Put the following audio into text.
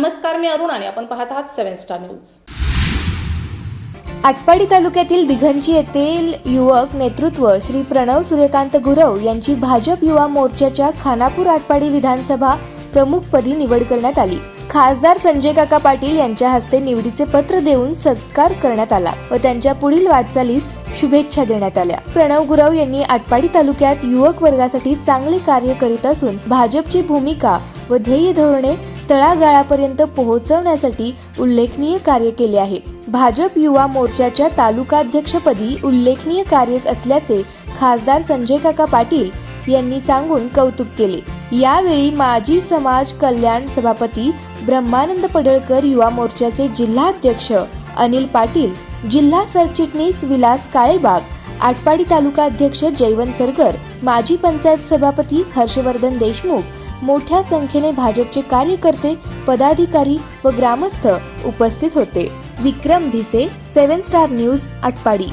नमस्कार मी अरुण आणि आपण पाहत आहात सेव्हन स्टार न्यूज. आटपाडी तालुक्यातील दिघंची येथील युवक नेतृत्व श्री प्रणव सूर्यकांत गुरव यांची भाजप युवा मोर्चाच्या खानापूर आटपाडी विधानसभा प्रमुखपदी निवड करण्यात आली. खासदार संजय काका पाटील यांच्या हस्ते निवडीचे पत्र देऊन सत्कार करण्यात आला व त्यांच्या पुढील वाटचालीस शुभेच्छा देण्यात आल्या. प्रणव गुरव यांनी आटपाडी तालुक्यात युवक वर्गासाठी चांगले कार्य करीत असून भाजपची भूमिका व ध्येय धोरणे तळागाळापर्यंत पोहोचवण्यासाठी उल्लेखनीय कार्य केले आहे. भाजप युवा मोर्चाच्या तालुकाध्यक्षपदी उल्लेखनीय कार्य असल्याचे खासदार संजय काका पाटील यांनी सांगून कौतुक केले. यावेळी माजी समाज कल्याण सभापती ब्रह्मानंद पडळकर युवा मोर्चाचे जिल्हाध्यक्ष अनिल पाटील जिल्हा सरचिटणीस विलास काळेबाग आटपाडी तालुका अध्यक्ष जयवंत सरगर माजी पंचायत सभापती हर्षवर्धन देशमुख मोठ्या संख्येने भाजपचे कार्यकर्ते पदाधिकारी व ग्रामस्थ उपस्थित होते. Vikram Bhise seven star news Atpadi.